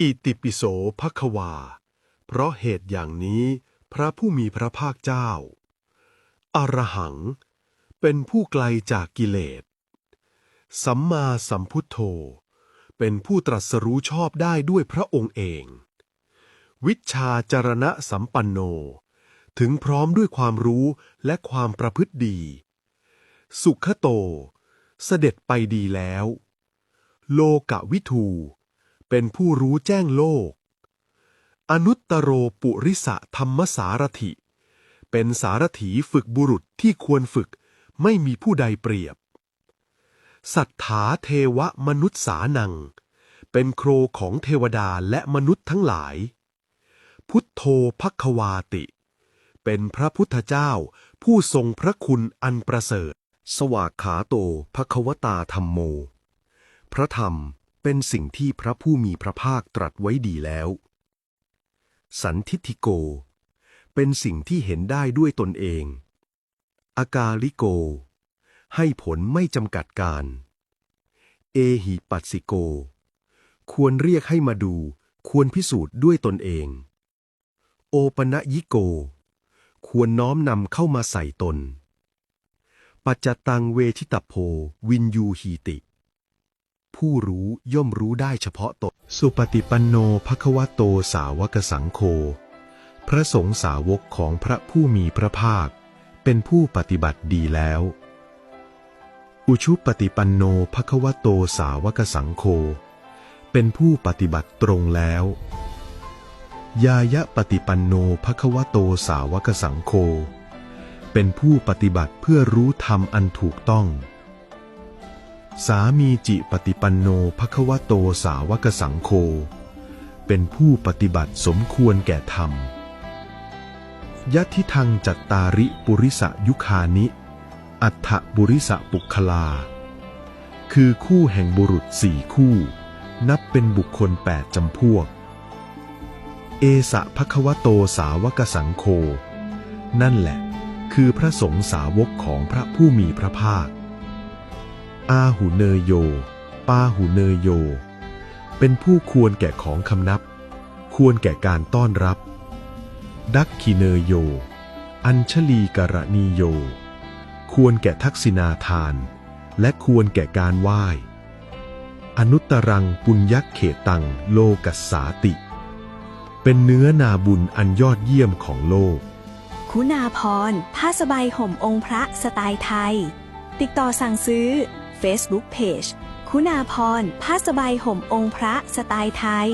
อิติปิโสภควา เพราะเหตุอย่างนี้พระผู้มีพระภาคเจ้า อรหัง เป็นผู้ไกลจากกิเลส สัมมาสัมพุทโธ เป็นผู้ตรัสรู้ชอบได้ด้วยพระองค์เอง วิชาจารณะสัมปันโน ถึงพร้อมด้วยความรู้และความประพฤติดี สุขโต เสด็จไปดีแล้ว โลกวิทู เป็นผู้รู้แจ้งโลก อนุตตโรปุริสะธรรมสารถิ เป็นสารถีฝึกบุรุษที่ควรฝึกไม่มีผู้ใดเปรียบ สัทธาเทวมนุษย์สานัง เป็นโครของเทวดาและมนุษย์ทั้งหลาย พุทโธภควาติ เป็นพระพุทธเจ้าผู้ทรงพระคุณอันประเสริฐ สวากขาโตภควตาธรรมโม พระธรรม เป็นสิ่งที่พระผู้มีพระภาคตรัสไว้ดีแล้ว สันทิฏฐิโก เป็นสิ่งที่เห็นได้ด้วยตนเอง อากาลิโก ให้ผลไม่จำกัดการ เอหิปัสสิโก ควรเรียกให้มาดู ควรพิสูจน์ด้วยตนเอง โอปนยิโก ควรน้อมนำเข้ามาใส่ตน ปัจจตังเวทิตโพ วินยูหีติ ผู้รู้ย่อมรู้ได้เฉพาะตน สุปฏิปันโนภควโตสาวกสังโฆ พระสงฆ์สาวกของพระผู้มีพระภาค เป็นผู้ปฏิบัติดีแล้ว อุชุปฏิปันโนภควโตสาวกสังโฆ เป็นผู้ปฏิบัติตรงแล้ว ยายะปฏิปันโนภควโตสาวกสังโฆ เป็นผู้ปฏิบัติเพื่อรู้ธรรมอันถูกต้อง สามีจิปฏิปันโนภควโตสาวกสังโฆเป็นผู้ปฏิบัติสมควรแก่ธรรมยัทิทังจัตตาริปุริสยุคานิ อัฏฐบุริสปุคลา คือคู่แห่งบุรุษสี่คู่ นับเป็นบุคคลแปดจำพวก เอสะภควโตสาวกสังโฆนั่นแหละ คือพระสงฆ์สาวกของพระผู้มีพระภาค อาหูเนยโย ปาหูเนยโย เป็นผู้ควรแก่ของคำนับ ควรแก่การต้อนรับ ดักขีเนยโย อัญชลีกรณีโย ควรแก่ทักษิณาทาน และควรแก่การไหว้ อนุตตรังปุญญเขตังโลกัสสาติ เป็นเนื้อนาบุญอันยอดเยี่ยมของโลก คุณาพรผ้าสบายห่มองค์พระสไตล์ไทย ติดต่อสั่งซื้อ Facebook Page คุณาพรผ้าสบายห่มองค์พระสไตล์ไทย